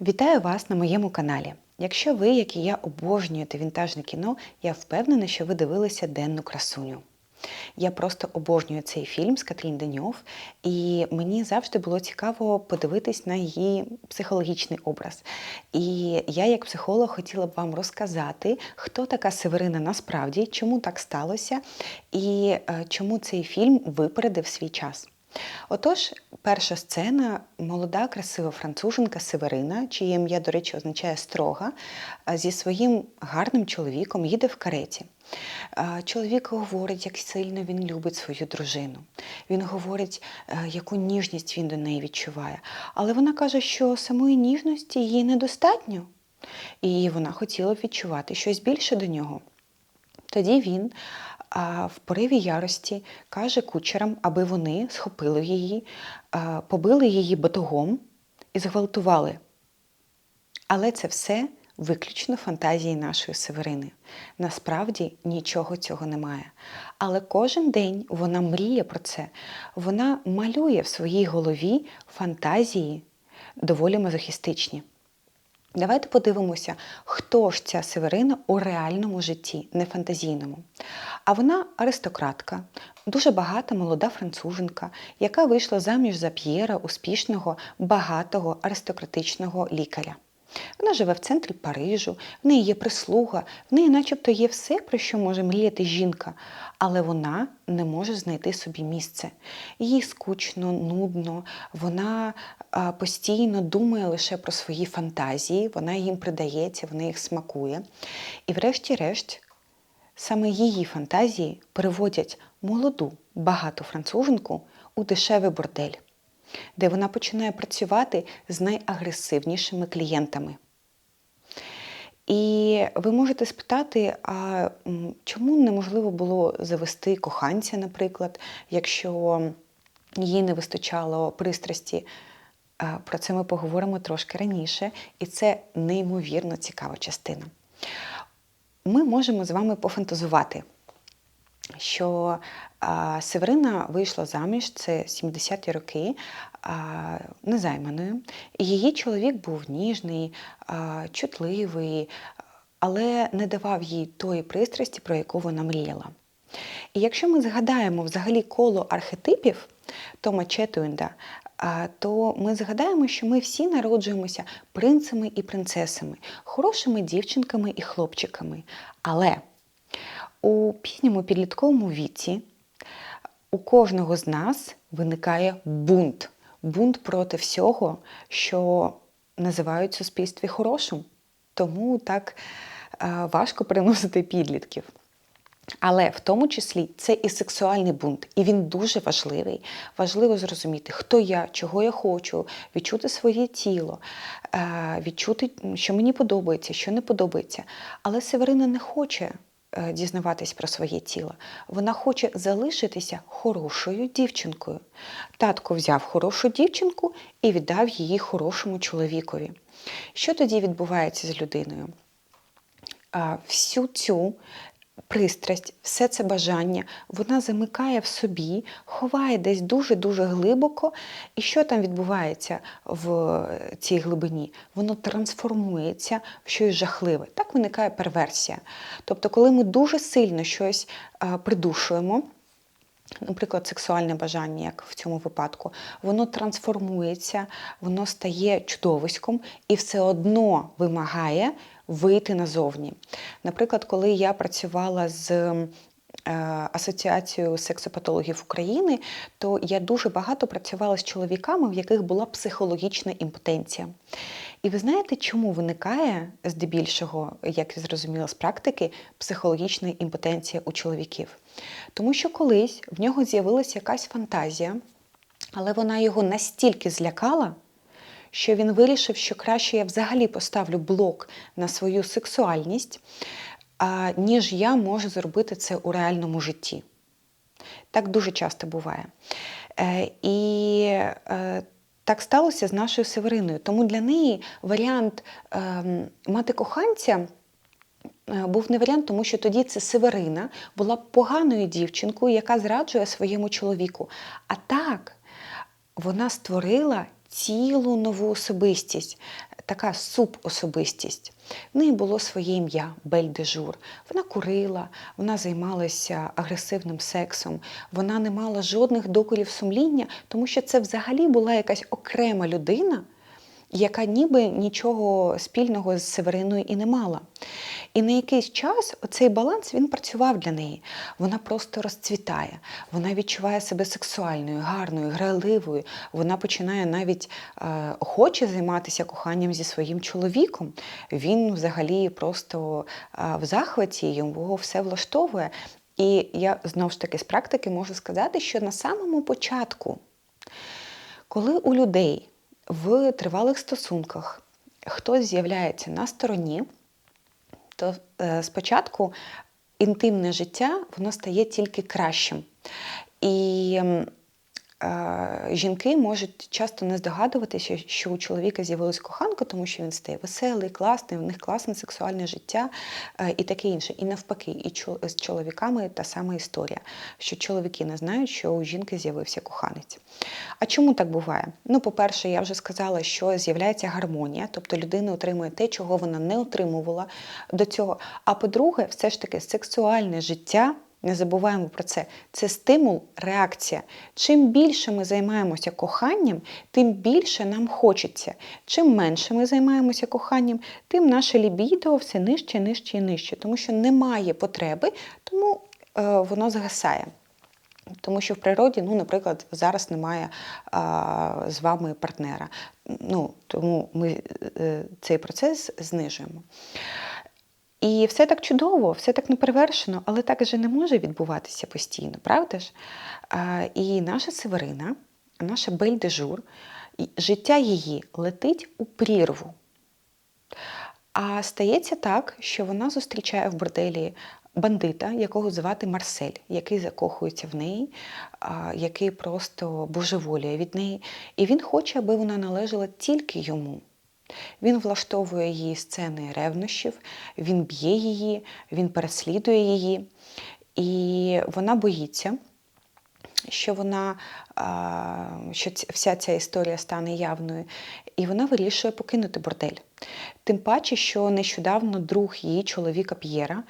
Вітаю вас на моєму каналі. Якщо ви, як і я, обожнюєте вінтажне кіно, я впевнена, що ви дивилися денну красуню. Я просто обожнюю цей фільм з Катрін Деньов, і мені завжди було цікаво подивитись на її психологічний образ. І я, як психолог, хотіла б вам розказати, хто така Северина насправді, чому так сталося, і е, чому цей фільм випередив свій час. Отож, перша сцена молода, красива француженка Северина, чиє ім'я, до речі, означає строга, зі своїм гарним чоловіком їде в кареті. Чоловік говорить, як сильно він любить свою дружину. Він говорить, е, яку ніжність він до неї відчуває. Але вона каже, що самої ніжності їй недостатньо, і вона хотіла б відчувати щось більше до нього. Тоді він а, в пориві ярості каже кучерам, аби вони схопили її, побили її батогом і зґвалтували. Але це все виключно фантазії нашої Северини. Насправді нічого цього немає. Але кожен день вона мріє про це. Вона малює в своїй голові фантазії доволі мазохістичні. Давайте подивимося, хто ж ця Северина у реальному житті, не фантазійному. А вона аристократка, дуже багата молода француженка, яка вийшла заміж за П'єра, успішного, багатого аристократичного лікаря. Вона живе в центрі Парижу, в неї є прислуга, в неї начебто є все, про що може мріяти жінка, але вона не може знайти собі місце. Їй скучно, нудно, вона постійно думає лише про свої фантазії, вона їм придається, вона їх смакує. І врешті-решт, саме її фантазії переводять молоду, багату француженку у дешевий бордель де вона починає працювати з найагресивнішими клієнтами. І ви можете спитати, а чому неможливо було завести коханця, наприклад, якщо їй не вистачало пристрасті? Про це ми поговоримо трошки раніше, і це неймовірно цікава частина. Ми можемо з вами пофантазувати що Северина вийшла заміж, це 70-ті роки, незайманою. Її чоловік був ніжний, чутливий, але не давав їй тої пристрасті, про яку вона мріяла. І якщо ми згадаємо взагалі коло архетипів Тома Четуенда, а, то ми згадаємо, що ми всі народжуємося принцами і принцесами, хорошими дівчинками і хлопчиками. Але у пізньому підлітковому віці у кожного з нас виникає бунт. Бунт проти всього, що називають суспільстві хорошим. Тому так е, важко переносити підлітків. Але в тому числі це і сексуальний бунт, і він дуже важливий. Важливо зрозуміти, хто я, чого я хочу, відчути своє тіло, е, відчути, що мені подобається, що не подобається. Але Северина не хоче дізнаватись про своє тіло. Вона хоче залишитися хорошою дівчинкою. Татко взяв хорошу дівчинку і віддав її хорошому чоловікові. Що тоді відбувається з людиною? Всю цю пристрасть, все це бажання, вона замикає в собі, ховає десь дуже-дуже глибоко. І що там відбувається в цій глибині? Воно трансформується в щось жахливе. Так виникає перверсія. Тобто, коли ми дуже сильно щось а, придушуємо, Наприклад, сексуальне бажання, як в цьому випадку, воно трансформується, воно стає чудовиськом і все одно вимагає вийти назовні. Наприклад, коли я працювала з е, Асоціацією сексопатологів України, то я дуже багато працювала з чоловіками, в яких була психологічна імпотенція. І ви знаєте, чому виникає здебільшого, як я зрозуміла з практики, психологічна імпотенція у чоловіків? Тому що колись в нього з'явилася якась фантазія, але вона його настільки злякала, що він вирішив, що краще я взагалі поставлю блок на свою сексуальність, ніж я можу зробити це у реальному житті. Так дуже часто буває. Е, І е, так сталося з нашою Севериною. Тому для неї варіант е, мати коханця. е, Був не варіант, тому що тоді це Северина була поганою дівчинкою, яка зраджує своєму чоловіку. А так вона створила цілу нову особистість. така субособистість. В неї було своє ім'я Бель де Вона курила, вона займалася агресивним сексом, вона не мала жодних докорів сумління, тому що це взагалі була якась окрема людина, яка ніби нічого спільного з Севериною і не мала. І на якийсь час оцей баланс він працював для неї. Вона просто розцвітає, вона відчуває себе сексуальною, гарною, грайливою. Вона починає навіть е, охоче займатися коханням зі своїм чоловіком. Він взагалі просто е, в захваті, його все влаштовує. І я знову ж таки з практики можу сказати, що на самому початку, коли у людей в тривалих стосунках хтось з'являється на стороні, то е, спочатку інтимне життя воно стає тільки кращим. І жінки можуть часто не здогадуватися, що у чоловіка з'явилась коханка, тому що він стає веселий, класний, в них класне сексуальне життя е, і таке інше. І навпаки, і з чоловіками та сама історія, що чоловіки не знають, що у жінки з'явився коханець. А чому так буває? Ну, по-перше, я вже сказала, що з'являється гармонія, тобто людина отримує те, чого вона не отримувала до цього. А по-друге, все ж таки сексуальне життя. Не забуваємо про це. Це стимул, реакція. Чим більше ми займаємося коханням, тим більше нам хочеться. Чим менше ми займаємося коханням, тим наше лібідо все нижче, нижче і нижче. Тому що немає потреби, тому е, воно згасає. Тому що в природі, ну, наприклад, зараз немає а, з вами партнера. Ну, тому ми е, цей процес знижуємо. І все так чудово, все так неперевершено, але так же не може відбуватися постійно, правда ж? І наша Северина, наша Бель де життя її летить у прірву. А стається так, що вона зустрічає в борделі бандита, якого звати Марсель, який закохується в неї, який просто божеволює від неї. І він хоче, аби вона належала тільки йому. Він влаштовує її сцени ревнощів, він б'є її, він переслідує її. І вона боїться, що вона що вся ця історія стане явною, і вона вирішує покинути бордель. Тим паче, що нещодавно друг її чоловіка П'єра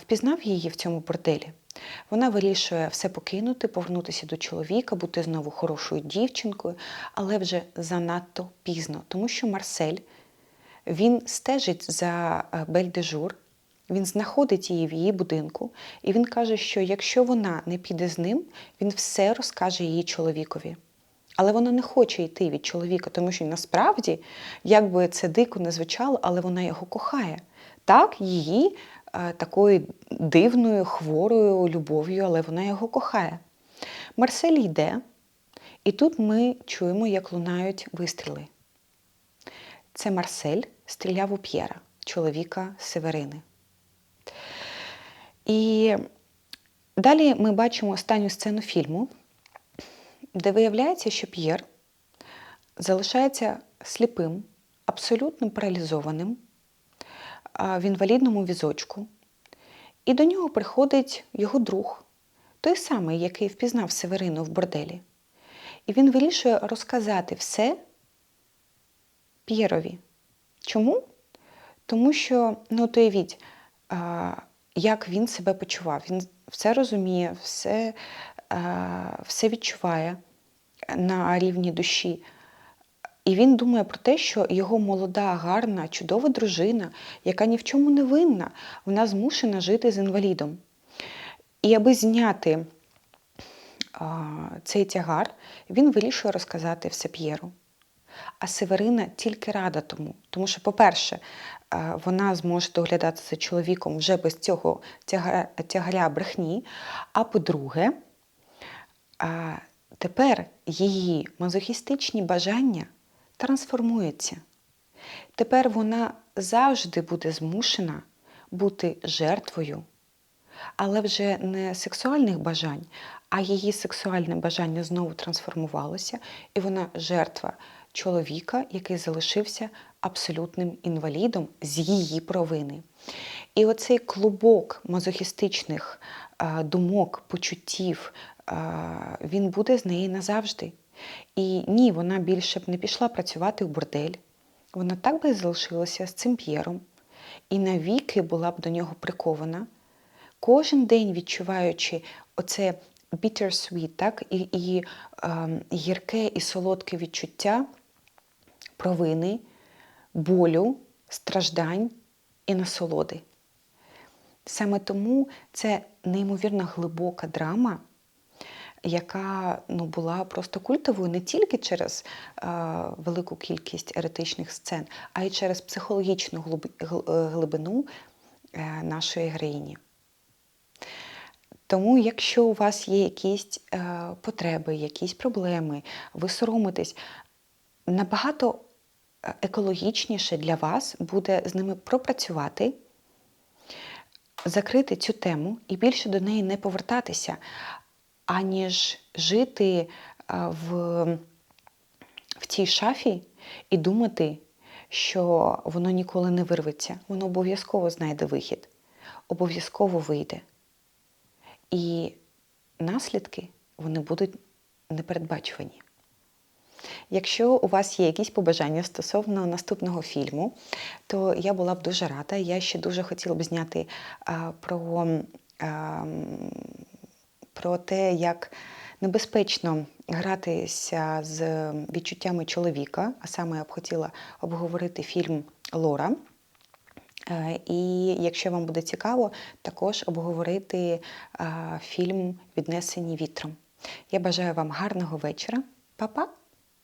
впізнав її в цьому борделі. Вона вирішує все покинути, повернутися до чоловіка, бути знову хорошою дівчинкою, але вже занадто пізно, тому що Марсель він стежить за е, Бель де він знаходить її в її будинку, і він каже, що якщо вона не піде з ним, він все розкаже її чоловікові. Але вона не хоче йти від чоловіка, тому що насправді, як би це дико не звучало, але вона його кохає. Так, її такою дивною, хворою любов'ю, але вона його кохає. Марсель йде, і тут ми чуємо, як лунають вистріли. Це Марсель стріляв у П'єра, чоловіка Северини. І далі ми бачимо останню сцену фільму, де виявляється, що П'єр залишається сліпим, абсолютно паралізованим в інвалідному візочку. І до нього приходить його друг, той самий, який впізнав Северину в борделі. І він вирішує розказати все П'єрові. Чому? Тому що, ну, от уявіть, як він себе почував. Він все розуміє, все, все відчуває на рівні душі. І він думає про те, що його молода, гарна, чудова дружина, яка ні в чому не винна, вона змушена жити з інвалідом. І аби зняти а, цей тягар, він вирішує розказати все П'єру. А Северина тільки рада тому. Тому що, по-перше, вона зможе доглядати за чоловіком вже без цього тяга- тягаря брехні. А по-друге, тепер її мазохістичні бажання трансформуються. Тепер вона завжди буде змушена бути жертвою, але вже не сексуальних бажань, а її сексуальне бажання знову трансформувалося, і вона жертва чоловіка, який залишився абсолютним інвалідом з її провини. І оцей клубок мазохістичних е, думок, почуттів, е, він буде з неї назавжди. І ні, вона більше б не пішла працювати в бордель. вона так би залишилася з цим П'єром і навіки була б до нього прикована, кожен день відчуваючи оце bittersweet, так, і, і ем, гірке і солодке відчуття провини, болю, страждань і насолоди. Саме тому це неймовірно глибока драма, яка ну, була просто культовою не тільки через е, велику кількість еретичних сцен, а й через психологічну е, глибину е, нашої героїні. Тому, якщо у вас є якісь е, потреби, якісь проблеми, ви соромитесь, набагато е, екологічніше для вас буде з ними пропрацювати, закрити цю тему і більше до неї не повертатися, аніж жити е, в, в цій шафі і думати, що воно ніколи не вирветься. Воно обов'язково знайде вихід, обов'язково вийде. І наслідки вони будуть непередбачувані. Якщо у вас є якісь побажання стосовно наступного фільму, то я була б дуже рада. Я ще дуже хотіла б зняти а, про, а, про те, як небезпечно гратися з відчуттями чоловіка, а саме я б хотіла обговорити фільм Лора. Е, І якщо вам буде цікаво, також обговорити е, фільм Віднесені вітром. Я бажаю вам гарного вечора. Па-па!